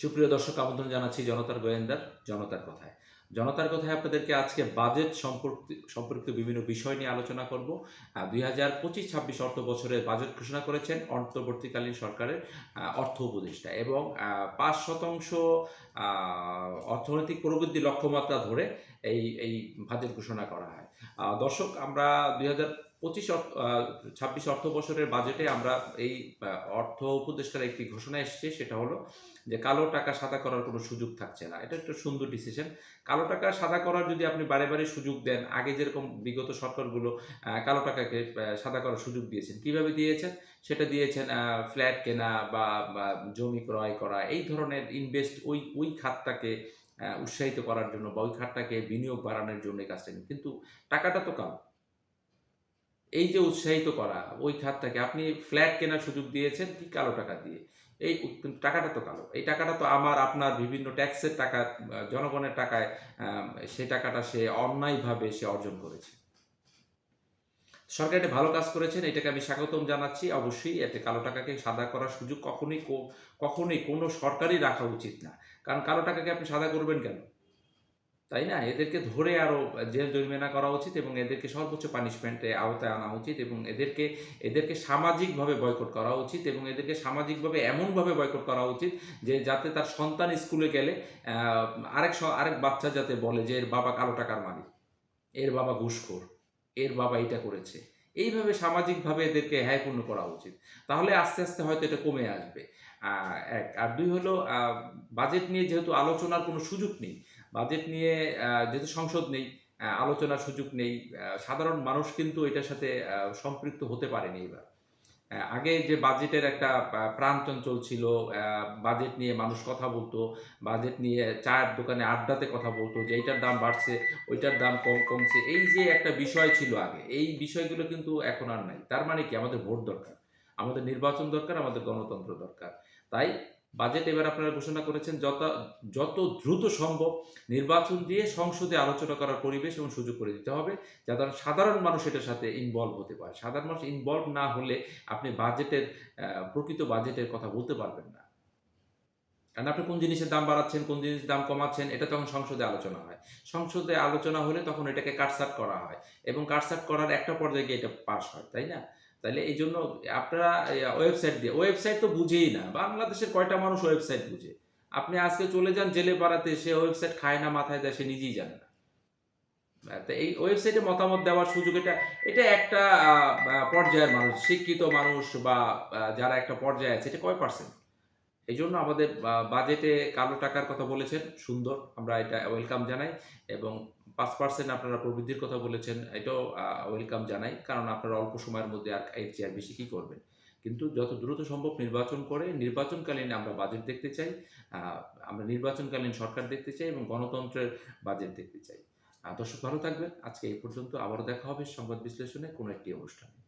সুপ্রিয় দর্শক, আমন্ত্রণ জানাচ্ছি জনতার গোয়েন্দার, জনতার কথায়। জনতার কথায় আপনাদেরকে আজকে বাজেট সম্পর্কিত সম্পর্কিত বিভিন্ন বিষয় নিয়ে আলোচনা করব। দুই হাজার পঁচিশ ছাব্বিশ অর্থ বছরের বাজেট ঘোষণা করেছেন অন্তর্বর্তীকালীন সরকারের অর্থ উপদেষ্টা এবং পাঁচ শতাংশ অর্থনৈতিক প্রবৃদ্ধি লক্ষ্যমাত্রা ধরে এই এই বাজেট ঘোষণা করা হয়। দর্শক, আমরা দুই হাজার পঁচিশ ছাব্বিশ অর্থ বছরের বাজেটে আমরা এই অর্থ উপদেষ্টার একটি ঘোষণা এসেছে, সেটা হলো যে কালো টাকা সাদা করার কোনো সুযোগ থাকছে না। এটা একটা সুন্দর ডিসিশন কালো টাকা সাদা করার যদি আপনি বারে বারে সুযোগ দেন, আগে যেরকম বিগত সরকারগুলো কালো টাকাকে সাদা করার সুযোগ দিয়েছেন, কীভাবে দিয়েছেন? সেটা দিয়েছেন ফ্ল্যাট কেনা বা জমি ক্রয় করা, এই ধরনের ইনভেস্ট ওই ওই খাতটাকে উৎসাহিত করার জন্য বা ওই খাতটাকে বিনিয়োগ বাড়ানোর জন্য কাজটা কিন্তু টাকাটা তো কালো। এই যে উৎসাহিত করা, ওই খাতটাকে আপনি ফ্ল্যাট কেনার সুযোগ দিয়েছেন কি কালো টাকা দিয়ে? এই টাকাটা তো কালো। এই টাকাটা তো আমার, আপনার বিভিন্ন ট্যাক্সের টাকা জনগণের টাকায় সেই টাকাটা সে অন্যায়ভাবে সে অর্জন করেছে। সরকার এটা ভালো কাজ করেছেন, এটাকে আমি স্বাগতম জানাচ্ছি। অবশ্যই এতে কালো টাকাকে সাদা করার সুযোগ কখনোই কখনোই কোনো সরকারই রাখা উচিত না। কারণ কালো টাকাকে আপনি সাদা করবেন কেন? তাই না? এদেরকে ধরে আরও জেল জরিমানা করা উচিত এবং এদেরকে সর্বোচ্চ পানিশমেন্টে আওতায় আনা উচিত এবং এদেরকে এদেরকে সামাজিকভাবে বয়কট করা উচিত এবং এদেরকে সামাজিকভাবে এমনভাবে বয়কট করা উচিত যে যাতে তার সন্তান স্কুলে গেলে আরেক আরেক বাচ্চা যাতে বলে যে এর বাবা কালো টাকার মালিক, এর বাবা ঘুষখোর, এর বাবা এটা করেছে। এইভাবে সামাজিকভাবে এদেরকে হ্যায়পূর্ণ করা উচিত। তাহলে আস্তে আস্তে হয়তো এটা কমে আসবে। এক। আর দুই হলো বাজেট নিয়ে যেহেতু আলোচনার কোনো সুযোগ নেই বাজেট নিয়ে যেহেতু সংসদ নেই আলোচনার সুযোগ নেই সাধারণ মানুষ কিন্তু এটার সাথে সম্পৃক্ত হতে পারেনি এবার। আগে যে বাজেটের একটা আহ, প্রাণটন চলছিল বাজেট নিয়ে মানুষ কথা বলতো বাজেট নিয়ে চায়ের দোকানে আড্ডাতে কথা বলতো যে এইটার দাম বাড়ছে ওইটার দাম কম কমছে এই যে একটা বিষয় ছিল আগে এই বিষয়গুলো কিন্তু এখন আর নাই। তার মানে কি? আমাদের ভোট দরকার আমাদের নির্বাচন দরকার আমাদের গণতন্ত্র দরকার। তাই বাজেট এবার আপনারা ঘোষণা করেছেন, যত যত দ্রুত সম্ভব নির্বাচন দিয়ে সংসদে আলোচনা করার পরিবেশ এবং সুযোগ করে দিতে হবে, যাতে সাধারণ মানুষ এটার সাথে ইনভলভ হতে পারে। সাধারণ মানুষ ইনভলভ না হলে আপনি বাজেটের প্রকৃত বাজেটের কথা বলতে পারবেন না। কারণ আপনি কোন জিনিসের দাম বাড়াচ্ছেন, কোন জিনিসের দাম কমাচ্ছেন, এটা তখন সংসদে আলোচনা হয়। সংসদে আলোচনা হলে তখন এটাকে কাটসাট করা হয় এবং কাটসাট করার একটা পর্যায়ে গিয়ে এটা পাস হয়, তাই না? তাহলে এই জন্য আপনারা ওয়েবসাইট দিয়ে ওয়েবসাইট তো বুঝেই না। বাংলাদেশের কয়টা মানুষ ওয়েবসাইট বুঝে? আপনি আজকে চলে যান জেলে পাড়াতে সে ওয়েবসাইট খায় না মাথায় দেয় সে নিজেই জানে না। আহ, তো এই ওয়েবসাইটে মতামত দেওয়ার সুযোগ এটা এটা একটা পর্যায়ের মানুষ শিক্ষিত মানুষ বা যারা একটা পর্যায়ে আছে এটা কয় পার্সেন্ট এই জন্য আমাদের বাজেটে কালো টাকার কথা বলেছেন সুন্দর আমরা এটা ওয়েলকাম জানাই এবং পাঁচ পার্সেন্ট আপনারা প্রবৃদ্ধির কথা বলেছেন, এটাও ওয়েলকাম জানাই। কারণ আপনারা অল্প সময়ের মধ্যে আর এর চেয়ে আর বেশি কী করবেন? কিন্তু যত দ্রুত সম্ভব নির্বাচন করে, নির্বাচনকালীন আমরা বাজেট দেখতে চাই আমরা নির্বাচনকালীন সরকার দেখতে চাই এবং গণতন্ত্রের বাজেট দেখতে চাই। দর্শক ভালো থাকবেন। আজকে এই পর্যন্ত আবারও দেখা হবে সংবাদ বিশ্লেষণে কোনো একটি অনুষ্ঠানে।